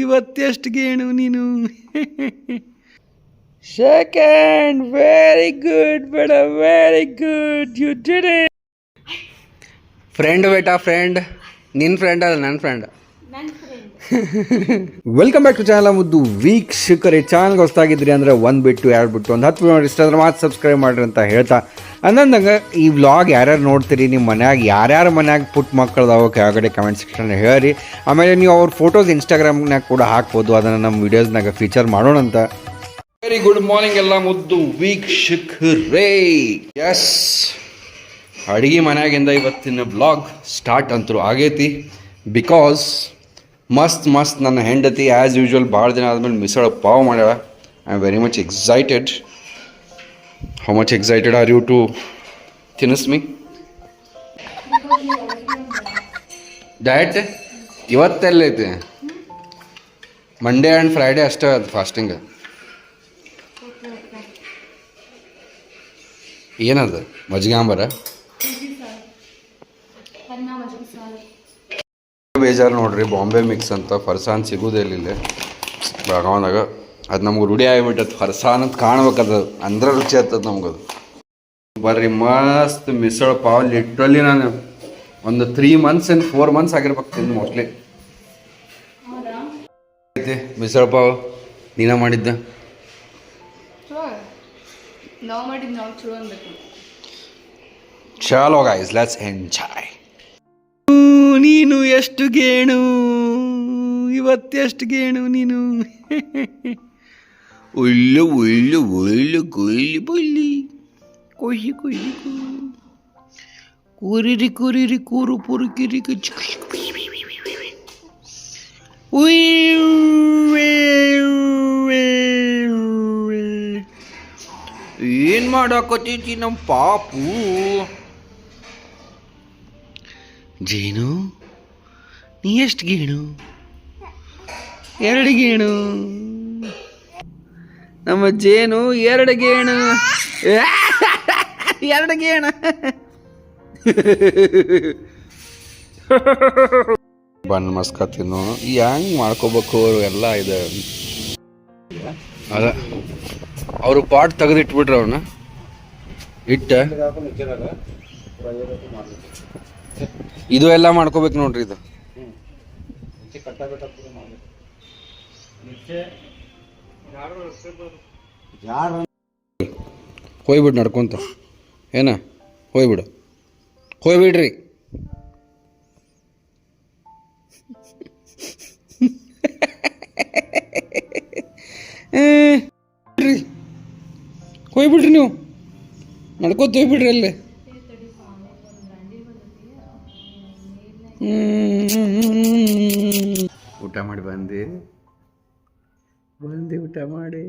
ಇವತ್ತೆಷ್ಟು ಗೇಣು ನೀನು? Second very good ಬೇಡ very good you did friend Beta friend ನಿನ್ನ ಫ್ರೆಂಡ್ ಅಲ್ಲ ನನ್ನ friend welcome back to channel ಮುದ್ದು ವೀಕ್ಷಕರೇ. ಚಾನಲ್ಗೆ ಹೊಸ್ತಾಗಿದ್ರಿ ಅಂದರೆ ಒಂದು ಬಿಟ್ಟು ಎರಡು ಬಿಟ್ಟು ಒಂದು ಹತ್ತು ಇಷ್ಟ ಅಂದ್ರೆ ಮಾತ್ರ ಸಬ್ಸ್ಕ್ರೈಬ್ ಮಾಡಿರಿ ಅಂತ ಹೇಳ್ತಾ ಅಂದಂಗೆ ಈ ವ್ಲಾಗ್ ಯಾರ್ಯಾರು ನೋಡ್ತೀರಿ ನಿಮ್ಮ ಮನ್ಯಾಗ ಯಾರ್ಯಾರ ಮನ್ಯಾಗ ಪುಟ್ ಮಕ್ಕಳದಾವ ಕೆಳಗಡೆ ಕಮೆಂಟ್ ಸೆಕ್ಷನ್ ಹೇಳಿರಿ. ಆಮೇಲೆ ನೀವು ಅವ್ರ ಫೋಟೋಸ್ ಇನ್ಸ್ಟಾಗ್ರಾಮ್ನಾಗ ಕೂಡ ಹಾಕ್ಬೋದು, ಅದನ್ನು ನಮ್ಮ ವೀಡಿಯೋಸ್ನಾಗ ಫೀಚರ್ ಮಾಡೋಣ ಅಂತ. ವೆರಿ ಗುಡ್ ಮಾರ್ನಿಂಗ್ ಎಲ್ಲ ಮುದ್ದು ವೀಕ್ಷಕರೇ ಎಸ್ ಅಡುಗೆ ಮನ್ಯಾಗಿಂದ ಇವತ್ತಿನ ಬ್ಲಾಗ್ ಸ್ಟಾರ್ಟ್ ಅಂತರೂ ಆಗೈತಿ. ಬಿಕಾಸ್ ಮಸ್ತ್ ಮಸ್ತ್ ನನ್ನ ಹೆಂಡತಿ ಆ್ಯಸ್ ಯೂಶ್ವಲ್ ಭಾಳ ದಿನ ಆದಮೇಲೆ misal pav ಮಾಡ್ಯಾಳ. I am very much excited how much excited are you to ತಿನ್ನಿಸ್ me. Diet ಇವತ್ತೆಲ್ಲೈತೆ ಮಂಡೇ ಆ್ಯಂಡ್ ಫ್ರೈಡೇ ಅಷ್ಟೇ ಅದು ಫಾಸ್ಟಿಂಗ್ ಏನದು? ಮಜ್ಜಿಗೆ ಅಂಬರ ಬೇಜಾರು ನೋಡ್ರಿ ಬಾಂಬೆ ಮಿಕ್ಸ್ ಅಂತ ಫರ್ಸಾನ್ ಸಿಗೋದಿಲ್ಲ ಇಲ್ಲಿ ಬೆಳಗಾವದಾಗ ಅದು ನಮ್ಗೆ ರೂಢಿ ಆಗಿಬಿಟ್ಟದ ಹೊರಸ ಅಂತ ಕಾಣ್ಬೇಕದು. ಅಂದ್ರೆ ರುಚಿ ಆಗ್ತದ ನಮ್ಗದು. ಬರ್ರಿ ಮಸ್ತ್ ಮಿಸಳ ಪಾವ್. ಲಿಟ್ರಲಿ ನಾನು ಒಂದು ತ್ರೀ ಮಂತ್ಸ್ ಏನು ಫೋರ್ ಮಂತ್ಸ್ ಆಗಿರ್ಬೇಕು ತಿಂದು ಮೋಸ್ಟ್ಲಿ ಐತಿ ಮಿಸळ ಪಾವ್. ನೀನ ಮಾಡಿದ್ದ? ಚಲೋ ಗೈಸ್ ಲೆಟ್ಸ್ ಎಂಜಾಯ್ ನೀನು ಎಷ್ಟು ಗೇಣು? ಇವತ್ತೆಷ್ಟು ಗೇಣು ನೀನು? ಒಳ್ಳೆ ಒಳ್ಳೆ ಒಳ್ಳೆ ಕೊಯ್ಲಿ ಬೊಯ್ಲಿ ಕೊಯ್ಲಿ ಕೊಯ್ಲಿ ಕೂರಿರಿ ಕೂರಿರಿ, ಕೂರು, ಪುರು, ಕಿರಿ ಕಚ್ಚಿ ಏನ್ ಮಾಡಾಕತ್ತೈತಿ ನಮ್ಮ ಪಾಪು? ಜೇನು, ನೀ ಎಷ್ಟು ಗೇಣು? ಎರಡು ಗೇಣು. ನಮ್ಮ ಜೇನು ಎರಡು ಗೇಣು. ಎರಡು ಗೇಣ. ಬಣ್ಣ ಮಸ್ಕ ತಿನ್ನು ಹೆಂಗ್ ಮಾಡ್ಕೋಬೇಕು ಅವರು ಎಲ್ಲ ಇದೆ. ಅದ. ಅವರು ಪಾಟ್ ತೆಗೆದಿಟ್ಬಿಟ್ರೆ ಅವ್ರನ್ನ ಇಟ್ಟ ಇದು ಎಲ್ಲ ಮಾಡ್ಕೋಬೇಕು ನೋಡ್ರಿ ಇದು. ಹೋಯ್ಬಿಡು ನಡ್ಕೊಂತ. ಏನ? ಹೋಯ್ಬಿಡು ಹೋಯ್ಬಿಡ್ರಿ ಹೋಯ್ಬಿಡ್ರಿ ನೀವು. ನಡ್ಕೋತ ಹೋಗ್ಬಿಡ್ರಿ ಅಲ್ಲೇ. ಊಟ ಮಾಡಿ ಬಂದೆ. ಬಂದೆ ಊಟ ಮಾಡಿ.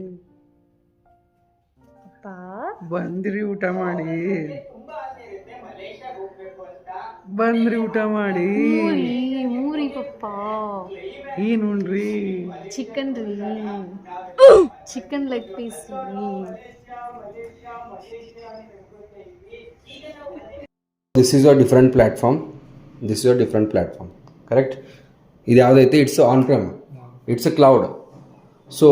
ಬಂದ್ರಿ ಊಟ ಮಾಡಿ. ಬಂದ್ರಿ ಊಟ ಮಾಡಿ. ಮೂರಿ ಪಪ್ಪ ಏನು ಉಣ್ರಿ ಚಿಕನ್ ರೀ ಚಿಕನ್ ಲೆಗ್ ಪೀಸ್ ರೀ. This is a different platform this is a different platform correct ಇದು ಯಾವುದೈತೆ? It's on prem it's a cloud so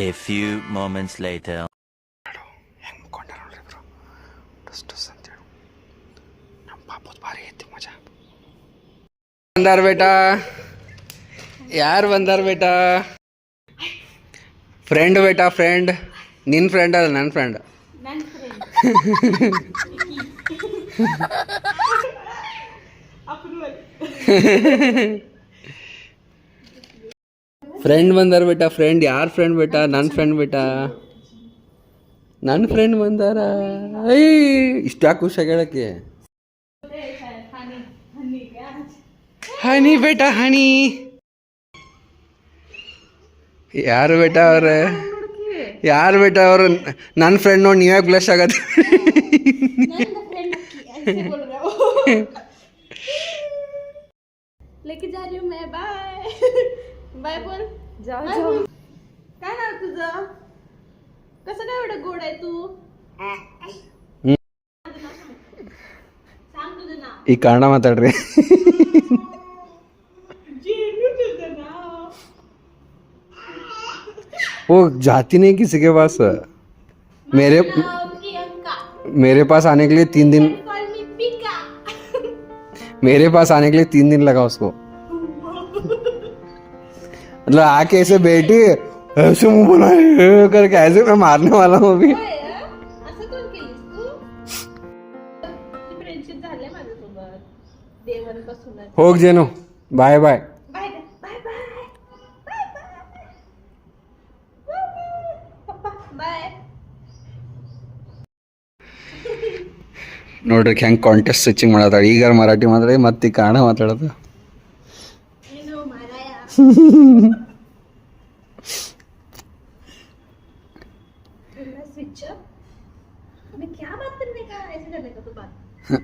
A few moments later. ಹೆಂಗೆ ಮುಕ್ಕೊಂಡಾರ ನೋಡ್ರಿ ಇಬ್ರು ಟಸ್ ಟಸ್ ಅಂತೇಳಿ ನಮ್ಮ ಪಾಪದ ಭಾರಿ ಐತಿ ಮಜಾ ಬಂದಾರ ಬೇಟಾ ಯಾರು ಬಂದಾರ ಬೇಟಾ ಫ್ರೆಂಡ್ ಬೇಟಾ ಫ್ರೆಂಡ್ ನಿನ್ನ ಫ್ರೆಂಡ್ ಅಲ್ಲ ನನ್ನ ಫ್ರೆಂಡ್ ಫ್ರೆಂಡ್ ಬಂದಾರ ಬೇಟಾ ಫ್ರೆಂಡ್ ಯಾರ್ ಫ್ರೆಂಡ್ ಬೇಟಾ ನನ್ನ ಫ್ರೆಂಡ್ ಬೇಟಾ ನನ್ನ ಫ್ರೆಂಡ್ ಬಂದಾರ ಐ ಇಷ್ಟ ಖುಷಿ ಹೇಳಕ್ಕೆ ಹನಿ ಬೇಟಾ ಹನಿ ಯಾರು ಬೇಟಾ ಅವ್ರ ಯಾರು ಬೇಟಾ ಅವರು ನನ್ನ ಫ್ರೆಂಡ್ ನೋಡಿ ನೀವೇ ಬ್ಲಶ್ ಆಗತ್ತೆ लेके जा रही हूँ मैं बाय बाय बोल जाओ जाओ काय नाव तुझं कसं काय एवढं गोड आहे तू सांग तुझं नाव ಈ ಕನ್ನಡ ಮಾತಾಡ್ರಿ जेनू तुझं नाव वो जाती नहीं किसी के पास मेरे प्रियंका मेरे पास आने के लिए तीन दिन कॉल मी पिका मेरे पास आने के लिए तीन दिन लगा उसको मतलब आके ऐसे बैठी ऐसे मुंह बनाए करके ऐसे मैं मारने वाला हूँ अभी होय, हं? असं कोण केलीस तू फ्रेंडशिप झाले माझ्यासोबत देवन पासूनच होग जेनो bye bye bye bye bye bye bye पप्पा बाय ನೋಡ್ರಿ ಹೆಂಗೆ ಕಾಂಟೆಸ್ಟ್ ಸ್ಟಿಚಿಂಗ್ ಮಾಡತ್ತಾಳೆ ಈಗ ಮರಾಠಿ ಮಾತಾಡಿ ಮತ್ತೆ ಕನ್ನಡ ಮಾತಾಡೋದು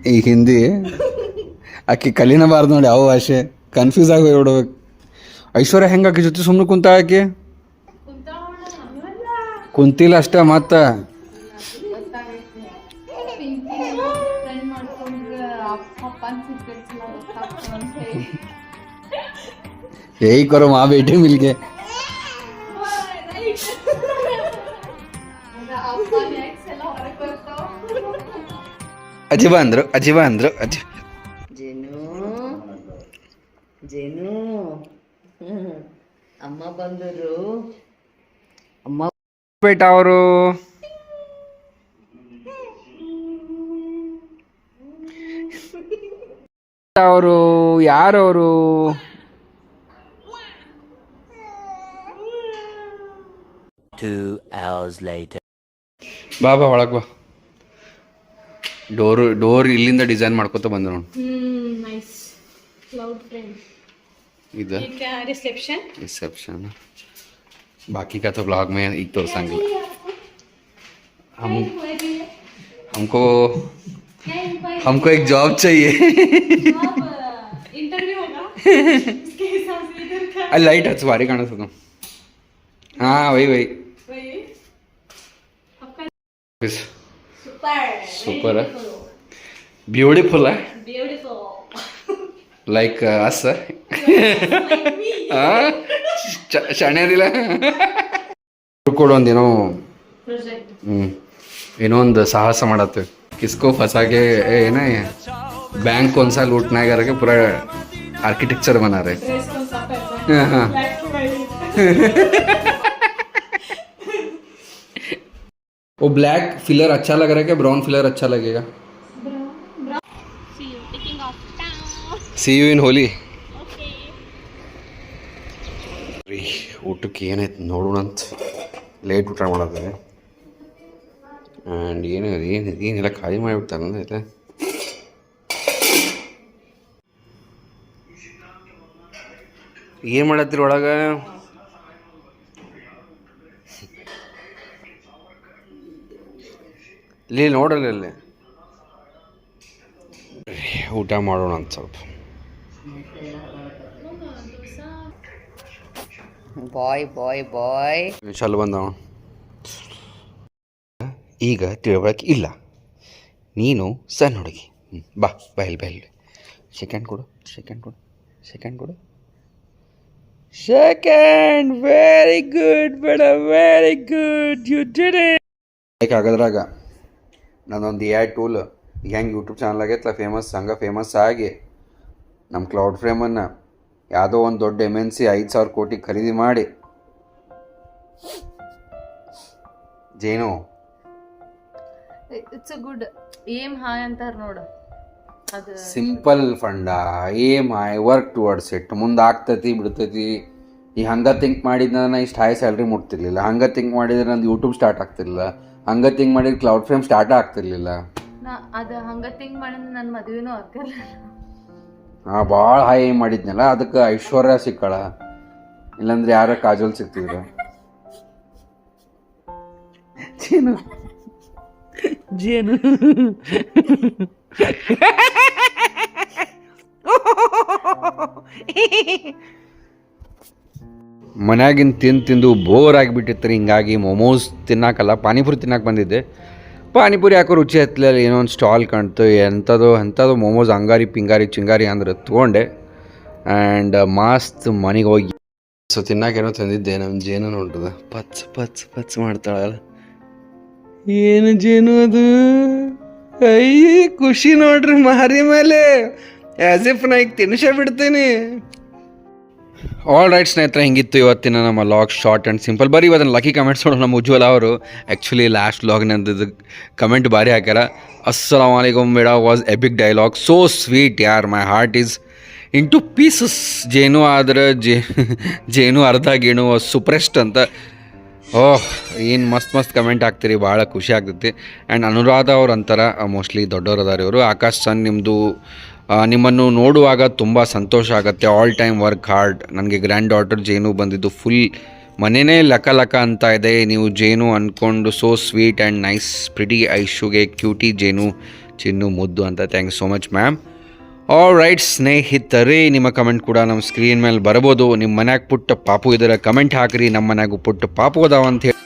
ಈ ಹಿಂದಿ ಆಕೆ ಕಲೀನಬಾರ್ದು ನೋಡಿ ಯಾವ ಭಾಷೆ ಕನ್ಫ್ಯೂಸ್ ಆಗಿ ಹೋಗ್ಬಿಡ್ಬೇಕು ಐಶ್ವರ್ಯ ಹೆಂಗೆ ಆಕಿ ಜೊತೆ ಸುಮ್ಮನೆ ಕುಂತ ಆಕೆ ಕುಂತಿಲ್ಲ ಅಷ್ಟೇ ಮತ್ತ यही करो माँ बेटे मिलके। ಅಜಿಬ ಅಂದ್ರು ಅಜಿಬ ಅಂದ್ರು ಅಜಿ ಜೇನು ಜೇನು ಅಮ್ಮ ಬಂದರು ಅಮ್ಮ ಬೇಟ ಅವರು ಅವರು ಯಾರವರು Two hours later. ಬಾ ಬಾ ಒಳಗೆ ಬಾ ಡೋರ್ ಡೋರ್ ಇಲ್ಲಿಂದ ಡಿಸೈನ್ ಮಾಡ್ಕೊತ ಬಂದ ನೋಡಿ हम्म नाइस क्लाउड फ्रेंड ಇದು ये क्या रिसेप्शन रिसेप्शन बाकी का तो ब्लॉग में एक तो संग हम हमको हमको एक जॉब चाहिए इंटरव्यू होगा इसके हिसाब से इधर का ಅಲ್ಲಿ ಲೈಟ್ ಹಚ್ಚು ಭಾರಿ ಕಾಣಿಸ್ತದ ಹಾಂ ವೈ ವೈ वही आपका super super beautiful beautiful like us ಶಾಣ್ಯಾರಿಲ್ಲ ಕೊಡು ಒಂದೇನೋ प्रोजेक्ट ಹ್ಞೂ ಏನೋ ಒಂದು ಸಾಹಸ ಮಾಡತ್ತೇವೆ ಕಿಸ್ಕೋ ಫಸಾಗೆ ಏನ ಬ್ಯಾಂಕ್ ಒಂದ್ಸಲ लूटना करके पूरा आर्किटेक्चर बना रहे वो ब्लैक फिलर अच्छा लग रहा है क्या ब्राउन फिलर अच्छा लगेगा see you taking off town see you in Holi okay ರೀ ಊಟಕ್ಕೆ ಏನೈತೆ ನೋಡೋಣ ಅಂತ ಲೇಟ್ ಊಟ ಮಾಡೋದು ಆ್ಯಂಡ್ ಏನು ಏನು ಏನೆಲ್ಲ ಖಾಲಿ ಮಾಡಿಬಿಡ್ತಾರಲ್ಲ ಇಲ್ಲ ಏನು ಮಾಡತ್ತೀರಿ ಒಳಗೆ ಇಲ್ಲಿ ನೋಡಲ್ಲ ಇಲ್ಲಿ. ಊಟ ಮಾಡೋಣ ಅಂತ ಸ್ವಲ್ಪ. ಬಾಯ್ ಬಾಯ್ ಬಾಯ್. ಚಲ್ ಬಂದವ. ಈಗ ತಿಳ್ಕೊಳಕ್ಕೆ ಇಲ್ಲ. ನೀನು ಸಣ್ಣ ಹುಡುಗಿ. ಬಾ ಬಯಲ್ ಬೈಲ್ ಸೆಕೆಂಡ್ ಕೊಡು ಸೆಕೆಂಡ್ ಕೊಡು ಸೆಕೆಂಡ್ ಕೊಡು. ಸೆಕೆಂಡ್ ವೆರಿ ಗುಡ್ ಬೇಡ very good you did it ಆಗದ್ರಾಗ ನಾನೊಂದು ಎ ಐ ಟೂಲ್ ಹೆಂಗೆ ಯೂಟ್ಯೂಬ್ ಚಾನಲ್ ಆಗೈತಲ್ಲ ಫೇಮಸ್ ಹಂಗೆ ಫೇಮಸ್ ಆಗಿ ನಮ್ಮ ಕ್ಲೌಡ್ ಫ್ರೇಮನ್ನು ಯಾವುದೋ ಒಂದು ದೊಡ್ಡ ಎಂ ಎನ್ ಸಿ ಐದು ಸಾವಿರ ಕೋಟಿ ಖರೀದಿ ಮಾಡಿ. ಜೇನು. ಇಟ್ಸ್ ಗುಡ್ ಏಮ್ ಹಾಯ್ ಅಂತಾರೆ ನೋಡು. Simple fund aim I work towards it ಮುಂದೆ ಆಗ್ತೈತಿ ಬಿಡ್ತೈತಿ. ಈ ಹಂಗೆ ಥಿಂಕ್ ಮಾಡಿದ್ರೆ ನಾನು ಇಷ್ಟು ಹೈ ಸ್ಯಾಲ್ರಿ ಮುಟ್ತಿರ್ಲಿಲ್ಲ. ಹಂಗೆ ಥಿಂಕ್ ಮಾಡಿದ್ರೆ ನಂದು ಯೂಟ್ಯೂಬ್ ಸ್ಟಾರ್ಟ್ ಆಗ್ತಿರ್ಲಿಲ್ಲ. ಹಂಗೆ ತಿಂಗ್ ಮಾಡಿದ್ ಕ್ಲೌಡ್ ಫ್ರೇಮ್ ಸ್ಟಾರ್ಟ್ ಆಗ್ತಿರ್ಲಿಲ್ಲ. ನಾ ಅದು ಹಂಗ ತಿಂಗ್ ಮಾಡಿದ್ರೆ ನನ್ನ ಮದುವೆನೂ ಆಗ್ತಿಲ್ಲ ನಾ ಭಾಳ ಹೈ ಮಾಡಿದ್ನಲ್ಲ ಅದಕ್ಕೆ ಐಶ್ವರ್ಯ ಸಿಕ್ಕಳ. ಇಲ್ಲಾಂದ್ರೆ ಯಾರ ಕಾಜಲ್ ಸಿಗ್ತಿದ್ರು? ಜೇನು. ಜೇನು. ಮನ್ಯಾಗಿನ ತಿಂದು ತಿಂದು ಬೋರ್ ಆಗಿಬಿಟ್ಟಿತ್ತು ರೀ ಹಿಂಗಾಗಿ ಮೊಮೋಸ್ ತಿನ್ನಾಕಲ್ಲ, ಪಾನಿಪುರಿ ತಿನ್ನಕ್ಕೆ ಬಂದಿದ್ದೆ. ಪಾನಿಪುರಿ ಯಾಕೋ ರುಚಿ ಹತ್ತಲಿಲ್ಲ ಏನೋ ಒಂದು ಸ್ಟಾಲ್ ಕಾಣ್ತು ಎಂಥದ್ದು ಎಂಥದ್ದು ಮೊಮೋಸ್ ಅಂಗಾರಿ, ಪಿಂಗಾರಿ, ಚಿಂಗಾರಿ ಅಂದ್ರೆ ತೊಗೊಂಡೆ. ಆ್ಯಂಡ್ ಮಸ್ತ್ ಮನೆಗೆ ಹೋಗಿ. ಸೊ ತಿನ್ನಕ್ಕೇನೋ ತಂದಿದ್ದೆ ನಮ್ಮ ಜೇನು ಹೊಂಟದ ಪಚ್ ಪಚ್ ಪಚ್ ಮಾಡ್ತಾಳಲ್ಲ ಏನು ಜೇನು ಅದು? ಅಯ್ಯ, ಖುಷಿ ನೋಡ್ರಿ ಮಾರಿ ಮೇಲೆ. ಆ್ಯಸ್ ಇಫ್ ನಾ ಈಗ ತಿನ್ಸೇ ಬಿಡ್ತೀನಿ. ಆಲ್ ರೈಟ್ ಸ್ನೇಹಿತರೆ, ಹಿಂಗಿತ್ತು ಇವತ್ತಿನ ನಮ್ಮ ಲಾಗ್ ಶಾರ್ಟ್ ಆ್ಯಂಡ್ ಸಿಂಪಲ್ ಬರೀ ಇವತ್ತಿನ ಲಕ್ಕಿ ಕಮೆಂಟ್ಸ್ ನೋಡೋಣ, ನಮ್ಮ ಉಜ್ವಲ ಅವರು ಆ್ಯಕ್ಚುಲಿ ಲಾಸ್ಟ್ ಲಾಗ್ನದ್ದು ಕಮೆಂಟ್ ಭಾರಿ ಹಾಕ್ಯಾರ. ಅಸ್ಸಲಾಮ್ ವಾಲೇಕುಮ್ ಬೇಡ was epic dialogue so sweet ಯಾರ್ my heart is in two pieces ಜೇನು ಆದ್ರೆ ಜೇ, ಜೇನು ಅರ್ಧ ಗೇಣು ಸುಪ್ರೆಸ್ಟ್ ಅಂತ. ಓಹ್, ಏನು ಮಸ್ತ್ ಮಸ್ತ್ ಕಮೆಂಟ್ ಹಾಕ್ತೀರಿ, ಭಾಳ ಖುಷಿ ಆಗ್ತೈತಿ. ಆ್ಯಂಡ್ ಅನುರಾಧ ಅವ್ರು ಅಂತಾರ, ಮೋಸ್ಟ್ಲಿ ದೊಡ್ಡವ್ರು ಅದಾರಿ ಇವರು. ಆಕಾಶ್ ಸನ್ ನಿಮ್ಮದು ನಿಮ್ಮನ್ನು ನೋಡುವಾಗ ತುಂಬ ಸಂತೋಷ ಆಗುತ್ತೆ. ಆಲ್ ಟೈಮ್ ವರ್ಕ್ ಹಾರ್ಡ್ ನನಗೆ ಗ್ರ್ಯಾಂಡ್ ಡಾಟರ್ ಜೇನು ಬಂದಿದ್ದು ಫುಲ್ ಮನೆಯೇ ಲಕ ಲಕ ಅಂತ ಇದೆ. ನೀವು ಜೇನು ಅಂದ್ಕೊಂಡು so sweet and nice pretty ಐಶುಗೆ cutie ಜೇನು, ಚಿನ್ನು, ಮುದ್ದು ಅಂತ thank you so much ma'am all right ಸ್ನೇಹಿತರೇ, ನಿಮ್ಮ ಕಮೆಂಟ್ ಕೂಡ ನಮ್ಮ ಸ್ಕ್ರೀನ್ ಮೇಲೆ ಬರ್ಬೋದು. ನಿಮ್ಮ ಮನ್ಯಾಗ ಪುಟ್ಟ ಪಾಪು ಇದರ ಕಮೆಂಟ್ ಹಾಕ್ರಿ. ನಮ್ಮ ಮನೆಯಾಗೂ ಪುಟ್ಟ ಪಾಪು ಅದಾವ ಅಂತ ಹೇಳಿ.